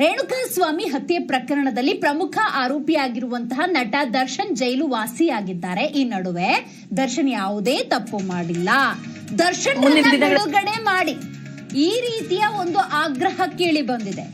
ರೇಣುಕಾಸ್ವಾಮಿ ಹತ್ಯೆ ಪ್ರಕರಣದಲ್ಲಿ ಪ್ರಮುಖ ಆರೋಪಿಯಾಗಿರುವಂತಹ ನಟ ದರ್ಶನ್ ಜೈಲು ವಾಸಿಯಾಗಿದ್ದಾರೆ. ಈ ನಡುವೆ ದರ್ಶನ್ ಯಾವುದೇ ತಪ್ಪು ಮಾಡಿಲ್ಲ. ದರ್ಶನ್ ಬಿಡುಗಡೆ ಮಾಡಿ. ಈ ರೀತಿಯ ಒಂದು ಆಗ್ರಹ ಕೇಳಿ ಬಂದಿದೆ.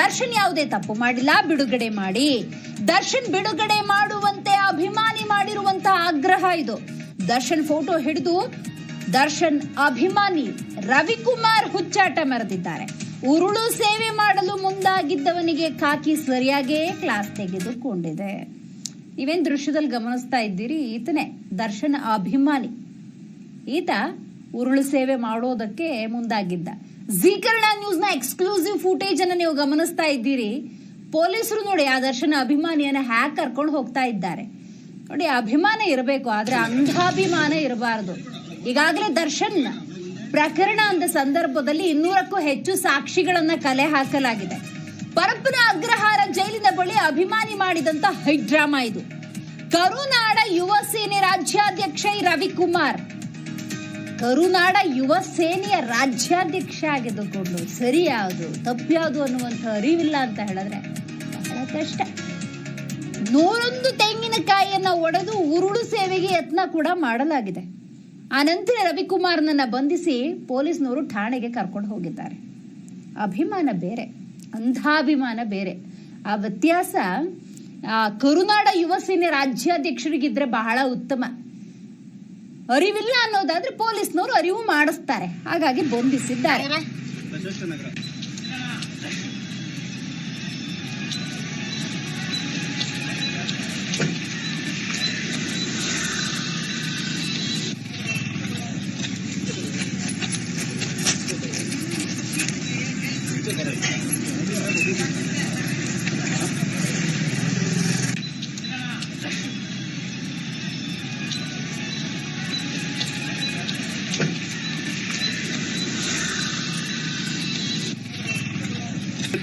ದರ್ಶನ್ ಯಾವುದೇ ತಪ್ಪು ಮಾಡಿಲ್ಲ ಬಿಡುಗಡೆ ಮಾಡಿ. ದರ್ಶನ್ ಬಿಡುಗಡೆ ಮಾಡುವಂತೆ ಅಭಿಮಾನಿ ಮಾಡಿರುವಂತಹ ಆಗ್ರಹ ಇದು. ದರ್ಶನ್ ಫೋಟೋ ಹಿಡಿದು ದರ್ಶನ್ ಅಭಿಮಾನಿ ರವಿಕುಮಾರ್ ಹುಚ್ಚಾಟ ಮೆರೆದಿದ್ದಾರೆ. ಉರುಳು ಸೇವೆ ಮಾಡಲು ಮುಂದಾಗಿದ್ದವನಿಗೆ ಕಾಕಿ ಸರಿಯಾಗೇ ಕ್ಲಾಸ್ ತೆಗೆದುಕೊಂಡಿದೆ. ಇವೇನ್ ದೃಶ್ಯದಲ್ಲಿ ಗಮನಿಸ್ತಾ ಇದ್ದೀರಿ? ಈತನೇ ದರ್ಶನ ಅಭಿಮಾನಿ. ಈತ ಉರುಳು ಸೇವೆ ಮಾಡೋದಕ್ಕೆ ಮುಂದಾಗಿದ್ದ. ಜಿ ಕನ್ನಡ ನ್ಯೂಸ್ನ ಎಕ್ಸ್ಕ್ಲೂಸಿವ್ ಫುಟೇಜ್ ಅನ್ನ ನೀವು ಗಮನಿಸ್ತಾ ಇದ್ದೀರಿ. ಪೊಲೀಸರು ನೋಡಿ ಆ ದರ್ಶನ ಅಭಿಮಾನಿಯನ್ನ ಹ್ಯಾಕ್ ಕರ್ಕೊಂಡು ಹೋಗ್ತಾ ಇದ್ದಾರೆ. ನೋಡಿ, ಅಭಿಮಾನ ಇರಬೇಕು, ಆದ್ರೆ ಅಂಧಾಭಿಮಾನ ಇರಬಾರದು. ಈಗಾಗಲೇ ದರ್ಶನ್ ಪ್ರಕರಣ ಅಂದ ಸಂದರ್ಭದಲ್ಲಿ ಇನ್ನೂರಕ್ಕೂ ಹೆಚ್ಚು ಸಾಕ್ಷಿಗಳನ್ನ ಕಲೆ ಹಾಕಲಾಗಿದೆ. ಪರಪ್ಪನ ಅಗ್ರಹಾರ ಜೈಲಿನ ಬಳಿ ಅಭಿಮಾನಿ ಮಾಡಿದಂತ ಹೈಡ್ರಾಮಾ ಇದು. ಕರುನಾಡ ಯುವ ಸೇನೆ ರಾಜ್ಯಾಧ್ಯಕ್ಷ ರವಿಕುಮಾರ್. ಕರುನಾಡ ಯುವ ಸೇನೆಯ ರಾಜ್ಯಾಧ್ಯಕ್ಷ ಆಗಿದ್ದುಕೊಂಡು ಸರಿ ಯಾವುದು ತಪ್ಪು ಅನ್ನುವಂಥ ಅರಿವಿಲ್ಲ ಅಂತ ಹೇಳಿದ್ರೆ ಬಹಳ ಕಷ್ಟ. ನೂರೊಂದು ತೆಂಗಿನಕಾಯಿಯನ್ನ ಒಡೆದು ಉರುಳು ಸೇವೆಗೆ ಯತ್ನ ಕೂಡ ಮಾಡಲಾಗಿದೆ. ಆನಂತರ ರವಿಕುಮಾರ್ನನ್ನ ಬಂಧಿಸಿ ಪೊಲೀಸ್ನವರು ಠಾಣೆಗೆ ಕರ್ಕೊಂಡು ಹೋಗಿದ್ದಾರೆ. ಅಭಿಮಾನ ಬೇರೆ, ಅಂಧಾಭಿಮಾನ ಬೇರೆ. ಆ ವ್ಯತ್ಯಾಸ, ಆ ಕರುನಾಡ ಯುವ ಸೇನೆ ರಾಜ್ಯಾಧ್ಯಕ್ಷರಿಗಿದ್ರೆ ಬಹಳ ಉತ್ತಮ. ಅರಿವಿಲ್ಲ ಅನ್ನೋದಾದ್ರೆ ಪೊಲೀಸ್ನವರು ಅರಿವು ಮಾಡಿಸ್ತಾರೆ, ಹಾಗಾಗಿ ಬಂಧಿಸಿದ್ದಾರೆ.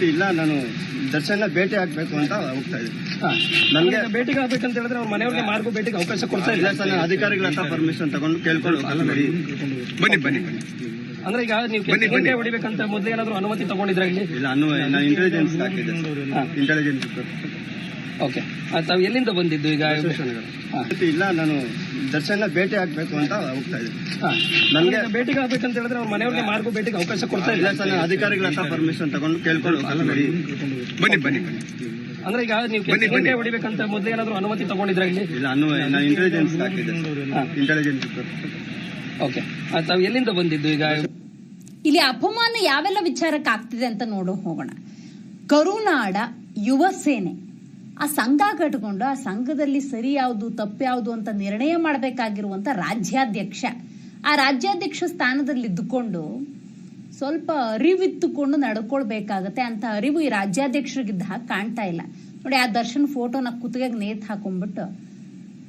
ಇಲ್ಲ ನಾನು ದರ್ಶನ ಭೇಟಿ ಆಗ್ಬೇಕು ಅಂತ ಹೋಗ್ತಾ ಇದ್ದೀನಿ. ನನ್ಗೆ ನನಗೆ ಭೇಟಿಗೆ ಆಗ್ಬೇಕಂತ ಹೇಳಿದ್ರೆ ಅವ್ರ ಮನೆಯವ್ರಿಗೆ ಮಾರ್ಗೂ ಭೇಟಿಗೆ ಅವಕಾಶ ಕೊಡ್ತಾ ಇಲ್ಲ. ಸರ್ ನಾನು ಅಧಿಕಾರಿಗಳ ಹತ್ರ ಪರ್ಮಿಷನ್ ತಗೊಂಡು ಕೇಳ್ಕೊಂಡು. ಬನ್ನಿ ಬನ್ನಿ ಬನ್ನಿ. ಅಂದ್ರೆ ಈಗ ನೀವು. ತೆಂಗಿನಕಾಯಿ ಹೊಡಿಬೇಕಂತ ಮೊದಲು ಏನಾದ್ರು ಅನುಮತಿ ತಗೊಂಡಿದ್ರೆ ಇಲ್ಲಿ? ಇಲ್ಲ ಅನ್ನು ನಾನು ಇಂಟೆಲಿಜೆನ್ಸ್ ಹಾಕಿದ್ದೆ ಇಂಟೆಲಿಜೆನ್ಸ್ ಓಕೆ. ತಾವು ಎಲ್ಲಿಂದ ಬಂದಿದ್ದು ಈಗ? ಇಲ್ಲ ನಾನು ದರ್ಶನ ಭೇಟಿ ಆಗ್ಬೇಕು ಅಂತ ಹೋಗ್ತಾ ಇದ್ದೀನಿ. ನನಗೆ ನನಗೆ ಭೇಟಿಗೆ ಆಗ್ಬೇಕಂತ ಹೇಳಿದ್ರೆ ಅವ್ರ ಮನೆಯವ್ರಿಗೆ ಮಾರ್ಗ ಭೇಟಿಗೆ ಅವಕಾಶ ಕೊಡ್ತಾ ಇಲ್ಲ. ಸರ್ ನಾನು ಅಧಿಕಾರಿಗಳ ಹತ್ರ ಪರ್ಮಿಷನ್ ತಗೊಂಡು ಕೇಳ್ಕೊಂಡು. ಬನ್ನಿ ಬನ್ನಿ ಬನ್ನಿ. ಅಂದ್ರೆ ಈಗ ನೀವು. ತೆಂಗಿನಕಾಯಿ ಹೊಡಿಬೇಕಂತ ಮೊದಲು ಏನಾದ್ರು ಅನುಮತಿ ತಗೊಂಡಿದ್ರೆ ಇಲ್ಲಿ? ಇಲ್ಲ ಅನ್ನು ನಾನು ಇಂಟೆಲಿಜೆನ್ಸ್ ಹಾಕಿದ್ದೆ ಇಂಟೆಲಿಜೆನ್ಸ್ ಓಕೆ. ತಾವು ಎಲ್ಲಿಂದ ಬಂದಿದ್ದು ಈಗ? ಇಲ್ಲಿ ಅಪಮಾನ ಯಾವೆಲ್ಲ ವಿಚಾರಕ್ಕೆ ಆಗ್ತಿದೆ ಅಂತ ನೋಡೋ, ಹೋಗೋಣ. ಕರುನಾಡ ಯುವ ಸೇನೆ. ಆ ಸಂಘ ಕಟ್ಕೊಂಡು ಆ ಸಂಘದಲ್ಲಿ ಸರಿ ಯಾವುದು, ತಪ್ಪು ಯಾವುದು ಅಂತ ನಿರ್ಣಯ ಮಾಡಬೇಕಾಗಿರುವಂತ ರಾಜ್ಯಾಧ್ಯಕ್ಷ. ಆ ರಾಜ್ಯಾಧ್ಯಕ್ಷ ಸ್ಥಾನದಲ್ಲಿ ಇದ್ದುಕೊಂಡು ಸ್ವಲ್ಪ ಅರಿವಿತ್ತುಕೊಂಡು ನಡ್ಕೊಳ್ಬೇಕಾಗತ್ತೆ ಅಂತ ಅರಿವು ಈ ರಾಜ್ಯಾಧ್ಯಕ್ಷರಿಗಿದ್ದ ಹಾಗೆ ಕಾಣ್ತಾ ಇಲ್ಲ. ನೋಡಿ, ಆ ದರ್ಶನ್ ಫೋಟೋನ ಕುತ್ತಿಗೆ ನೇತ್ ಹಾಕೊಂಡ್ಬಿಟ್ಟು,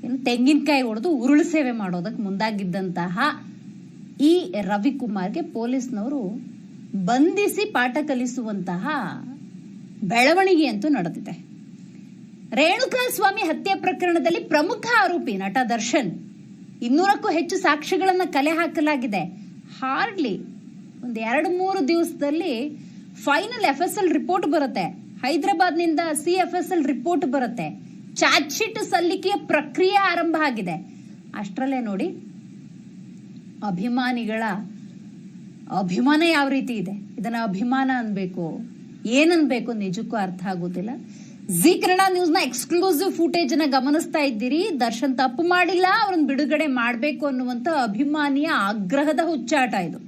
ಏನು ತೆಂಗಿನಕಾಯಿ ಹೊಡೆದು ಉರುಳು ಸೇವೆ ಮಾಡೋದಕ್ಕೆ ಮುಂದಾಗಿದ್ದಂತಹ ಈ ರವಿಕುಮಾರ್ಗೆ ಪೊಲೀಸ್ನವರು ಬಂಧಿಸಿ ಪಾಠ ಕಲಿಸುವಂತಹ ಬೆಳವಣಿಗೆ ಅಂತೂ ನಡೆದಿದೆ. ರೇಣುಕಾಸ್ವಾಮಿ ಹತ್ಯೆ ಪ್ರಕರಣದಲ್ಲಿ ಪ್ರಮುಖ ಆರೋಪಿ ನಟ ದರ್ಶನ್ ಇನ್ನೂರಕ್ಕೂ ಹೆಚ್ಚು ಸಾಕ್ಷಿಗಳನ್ನು ಕಲೆ ಹಾಕಲಾಗಿದೆ. ಹಾರ್ಡ್ಲಿ ಒಂದು ಎರಡು ಮೂರು ದಿವಸದಲ್ಲಿ final F S L report ಬರುತ್ತೆ. ಹೈದರಾಬಾದ್ನಿಂದ C F S L report ಬರುತ್ತೆ. ಚಾರ್ಜ್ ಸಲ್ಲಿಕೆಯ ಪ್ರಕ್ರಿಯೆ ಆರಂಭ ಆಗಿದೆ. ಅಷ್ಟರಲ್ಲೇ ನೋಡಿ. ಅಭಿಮಾನಿಗಳ ಅಭಿಮಾನ ಯಾವ ರೀತಿ ಇದೆ? ಇದನ್ನ ಅಭಿಮಾನ ಅನ್ಬೇಕು. ಏನನ್ಬೇಕು ನಿಜಕ್ಕೂ ಅರ್ಥ ಆಗೋದಿಲ್ಲ. ಜಿ ಕನ್ನಡ ನ್ಯೂಸ್ನ ಎಕ್ಸ್ಕ್ಲೂಸಿವ್ ಫುಟೇಜ್ನ ಗಮನಿಸ್ತಾ ಇದ್ದೀರಿ. ದರ್ಶನ್ ತಪ್ಪು ಮಾಡಿಲ್ಲ, ಅವ್ರನ್ನ ಬಿಡುಗಡೆ ಮಾಡಬೇಕು ಅನ್ನುವಂತ ಅಭಿಮಾನಿಯ ಆಗ್ರಹದ ಹುಚ್ಚಾಟ ಇದು.